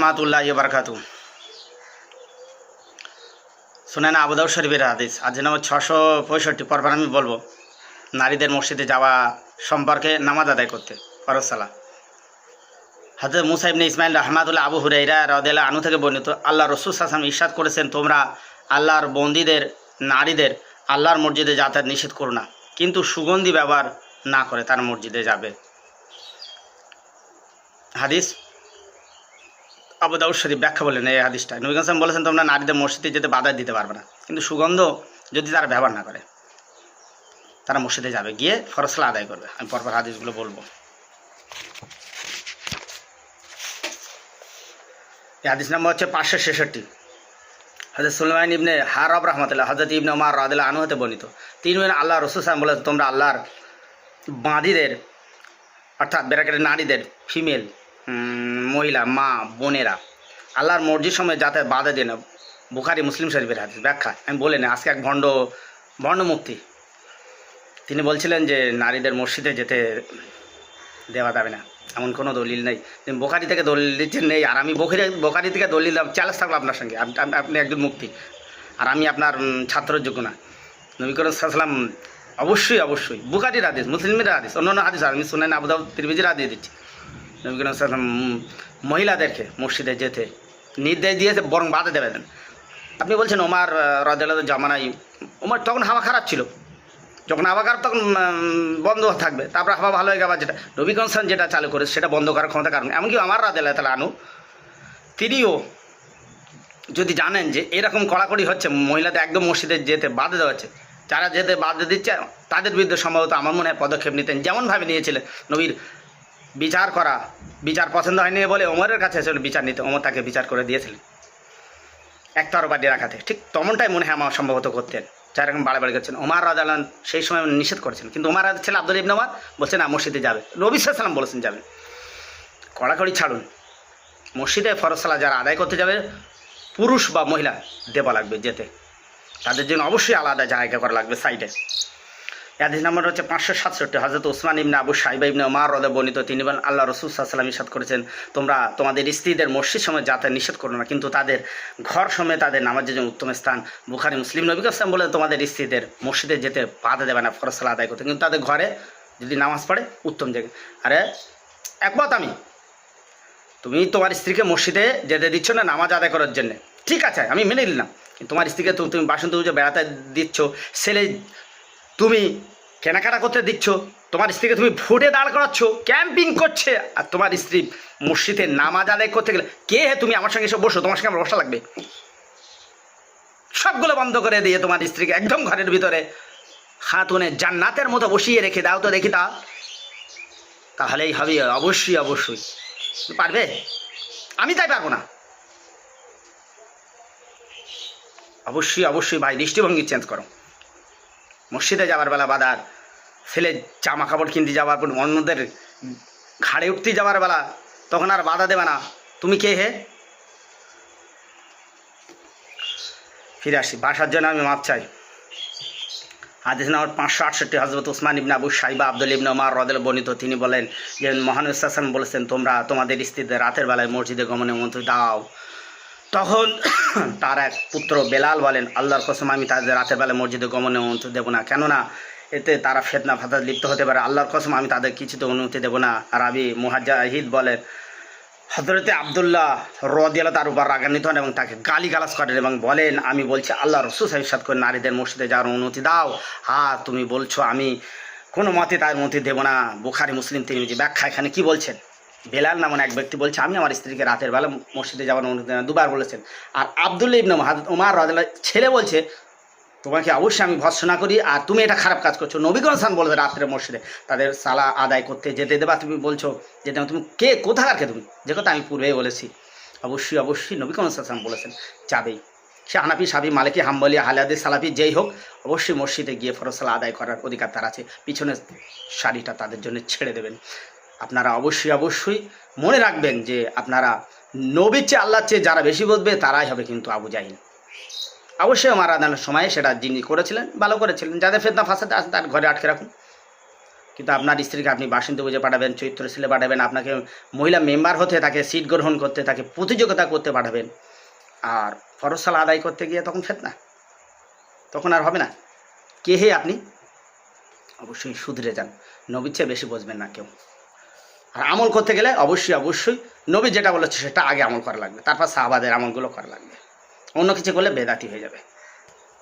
রহমাতুল্লাহ বারকাতু শুনেন আবুদাউ শরীফের হাদিস। আজ নম্বর ছশো পঁয়ষট্টি পরপর আমি বলব, নারীদের মসজিদে যাওয়া সম্পর্কে নামাজ আদায় করতে ফরসালা হাজরত মুসা ইবনে ইসমাইল রহমাতুল্লাহ আবু হুরাইরা রদেলা আনু থেকে বর্ণিত, আল্লাহ রসুল হাসান ইরশাদ করেছেন, তোমরা আল্লাহর বন্দীদের, নারীদের আল্লাহর মসজিদে যাতায়াত নিষেধ করো না, কিন্তু সুগন্ধি ব্যবহার না করে তার মসজিদে যাবে। হাদিস আবু দাউদ শরীফ ব্যাখ্যা বলেন এই হাদিসটা। নবী কাসম বলেছেন তোমরা নারীদের মসজিদে যেতে বাধা দিতে পারবে না। কিন্তু সুগন্ধ যদি তারা ব্যবহার না করে, তারা মসজিদে যাবে, গিয়ে ফরসলা আদায় করবে। আমি পরপর হাদিসগুলো বলব। এই হাদিস নাম্বার হচ্ছে পাঁচশো ছেষট্টি। হজরত সুলমান ইবনে হারব রহমতুল্লাহ হজরত ইবনে উমার রাদিল্লাহ আনু হতে বর্ণিত। তিন মিনিট আল্লাহ রসুল সাহেব বলেছেন তোমরা আল্লাহর বাঁধিদের, অর্থাৎ বেরাকেটের নারীদের ফিমেল মহিলা, মা, বোনেরা। আল্লাহর মর্জির সময় যাতে বাধা দেন বুখারি, মুসলিম শরীফের হাদিস, ব্যাখ্যা। আমি বলে না, আজকে এক ভণ্ড ভণ্ড মুক্তি। তিনি বলছিলেন যে, নারীদের মসজিদে যেতে দেওয়া যাবে না। এমন কোনো দলিল নেই। তিনি বোখারি থেকে দলিল দিচ্ছেন নেই আর আমি বোখারি বোখারি থেকে দলিল দিলাম চ্যালেঞ্জ থাকল আপনার সঙ্গে। আপ- আপ- আপনি একজন মুক্তি। আর আমি আপনার ছাত্রের যোগ্য না। নবীকরণ সাল্লাম অবশ্যই অবশ্যই, বুখারির হাদিস, মুসলিমের হাদিস অন্য অন্য হাদিস, আমি শুনেন আবুদাউ তিরমিজির হাদিস দিচ্ছি। নবী মহিলাদেরকে মসজিদে যেতে নির্দেশ দিয়েছে, বরং বাধা দেবে দেন আপনি বলছেন ওমার রদাল জামানাই ওমার তখন হাওয়া খারাপ ছিল। যখন হাওয়া খারাপ, তখন বন্ধ থাকবে। তারপর হাওয়া ভালো হয়ে গেছে যেটা নবী কনসান যেটা চালু করে সেটা বন্ধ করার ক্ষমতা কারণ এমনকি আমার রাদেলা তাহলে আনু তিনিও যদি জানেন যে এরকম কড়াকড়ি হচ্ছে, মহিলাদের একদম মসজিদে যেতে বাধা দেওয়া হচ্ছে। যারা যেতে বাধা দিচ্ছে, তাদের বিরুদ্ধে সম্ভবত আমার মনে হয় পদক্ষেপ নিতেন। যেমনভাবে নিয়েছিলেন নবীর বিচার করা, বিচার পছন্দ হয়নি বলে ওমরের কাছে বিচার নিতে। ওমর তাকে বিচার করে দিয়েছিলেন একতরবাদী রাখাতে। ঠিক তেমনটাই মনে হয় আমার সম্ভবত করতেন। যারা এখন বাড়ি বাড়ি করছেন। ওমার রাজালান সেই সময় নিষেধ করেছেন। কিন্তু ওমার রাজার ছেলে আব্দুল ইবনে ওমর বলছেন না, মসজিদে যাবে। নবী সাল্লাম বলেছেন যাবে কড়াকড়ি ছাড়ুন। মসজিদে ফরসালা যারা আদায় করতে যাবে, পুরুষ বা মহিলা দেওয়া লাগবে যেতে। তাদের জন্য অবশ্যই আলাদা জায়গা করা লাগবে সাইডে। হাদিস নম্বর হচ্ছে পাঁচশো সাতষট্টি হজরত উসমান ইবনে আবু সাইবা ইবনে মার রদে বর্ণিত। তিনি বলেন, আল্লাহ রসুল সাল্লাম ইসাদ করেছেন, তোমরা তোমাদের স্ত্রীদের মসজিদ সময় যাতে নিষেধ করো না, কিন্তু তাদের ঘর সময় তাদের নামাজের জন্য উত্তম স্থান। বুখারি, মুসলিম নবী কাসলাম বলে, তোমাদের স্ত্রীদের মসজিদে যেতে বাধা দেবে না ফরসালা আদায় করতে। কিন্তু তাদের ঘরে যদি নামাজ পড়ে, উত্তম জায়গা। আরে, একমত আমি? তুমি তোমার স্ত্রীকে মসজিদে যেতে দিচ্ছ না, নামাজ আদায় করার জন্য? ঠিক আছে, আমি মেনে নিলাম। তোমার স্ত্রীকে তুমি বাসন্ত পুজো বেড়াতে দিচ্ছ, ছেলে তুমি কেনাকাটা করতে দিচ্ছ, তোমার স্ত্রীকে তুমি ফুটে দাঁড় করাচ্ছ, ক্যাম্পিং করছে, আর তোমার স্ত্রী মসজিদে নামাজ আদায় করতে গেলে, কে হে তুমি আমার সঙ্গে এসে বসো, তোমার সঙ্গে আমার বসা লাগবে? সবগুলো বন্ধ করে দিয়ে তোমার স্ত্রীকে একদম ঘরের ভিতরে হাতুনে জান্নাতের মতো বসিয়ে রেখে দাও তো দেখি তা। তাহলেই হবে, অবশ্যই অবশ্যই। পারবে? আমি তাই পারব না। অবশ্যই অবশ্যই ভাই, দৃষ্টিভঙ্গি চেঞ্জ করো। মসজিদে যাওয়ার বেলা বাদার, ছেলে জামা কাপড় কিনতে যাওয়ার পর অন্যদের ঘাড়ে উঠতে যাওয়ার বেলা, তখন আর বাধা দেবে না। তুমি কে হে? ফিরে আসি। বাসার জন্য আমি মাপ চাই। হাদিস নাম্বার পাঁচশো আটষট্টি হজরত উসমান ইবনে আবু সাইবা আব্দুল ইবনে ওমার রদেল বর্ণিত। তিনি বলেন, যে হাসান বলেছেন, তোমরা তোমাদের স্ত্রীদের রাতের বেলায় মসজিদে গমনে মন্ত্র দাও। তখন তার এক পুত্র বেলাল বলেন, আল্লাহর কসম, আমি তাদের রাতের বেলায় মসজিদে গমনে অনুমতি দেবো না। কেননা এতে তারা ফেতনা ফাতাদ লিপ্ত হতে পারে। আল্লাহর কসম, আমি তাদের কিছুতে অনুমতি দেবো না। আর আবি মুহাজাহিদ বলেন হজরতে আবদুল্লাহ রদিয়ালা তার উপর রাগান্বিত হন এবং তাকে গালি গালাজ করেন এবং বলেন, আমি বলছি আল্লাহ রসুল সাহেব করে নারীদের মসজিদে যাওয়ার অনুমতি দাও। আর তুমি বলছো, আমি কোনো মতে তার অনুমতি দেবো না। বুখারি, মুসলিম তিনি ব্যাখ্যা এখানে কি বলছেন? বেলাল নামন এক ব্যক্তি বলছে, আমি আমার স্ত্রীকে রাতের বেলা মসজিদে যাওয়ার অনুমতি দুবার বলেছেন। আর আবদুল্লা ইবনে হাজরত উমার রাদিয়াল্লাহু ছেলে বলছে, তোমাকে অবশ্যই আমি ভৎসনা করি আর তুমি এটা খারাপ কাজ করছ। নবীগঞ্জ খান বলবে রাত্রে মসজিদে, তাদের সালা আদায় করতে যেতে দেবা, তুমি বলছো যেতে তুমি কে, কোথাকার কে তুমি? যে কথা আমি পূর্বেই বলেছি। অবশ্যই অবশ্যই নবীগঞ্জ সালাম বলেছেন, যাবেই। সে হানাফি, সাবি, মালিকি, হাম্বলি হালাদি সালাফি, যেই হোক, অবশ্যই মসজিদে গিয়ে ফরসালা আদায় করার অধিকার তার আছে। পিছনের শাড়িটা তাদের জন্য ছেড়ে দেবেন। আপনারা অবশ্যই অবশ্যই মনে রাখবেন যে আপনারা নবীর চেয়ে আল্লাহর চেয়ে যারা বেশি বুঝবে তারাই হবে কিন্তু আবু জাহিল। অবশ্যই আমার আদানের সময়ে সেটা যিনি করেছিলেন, ভালো করেছিলেন। যাদের ফেতনা ফাসাদ আছে, তার ঘরে আটকে রাখুন। কিন্তু আপনার স্ত্রীকে আপনি বাসিন্দা বুঝে পাঠাবেন, চৈত্র ছেলে পাঠাবেন, আপনাকে মহিলা মেম্বার হতে, তাকে সিট গ্রহণ করতে, তাকে প্রতিযোগিতা করতে পাঠাবেন। আর ফরসাল আদায় করতে গিয়ে তখন ফেতনা। তখন আর হবে না। কে হে আপনি? অবশ্যই শুধরে যান। নবীর চেয়ে বেশি বুঝবেন না কেউ। আর আমল করতে গেলে অবশ্যই অবশ্যই নবী যেটা বলেছে সেটা আগে আমল করা লাগবে। তারপর সাহাবাদের আমলগুলো করা লাগবে। অন্য কিছু করলে বেদাতি হয়ে যাবে।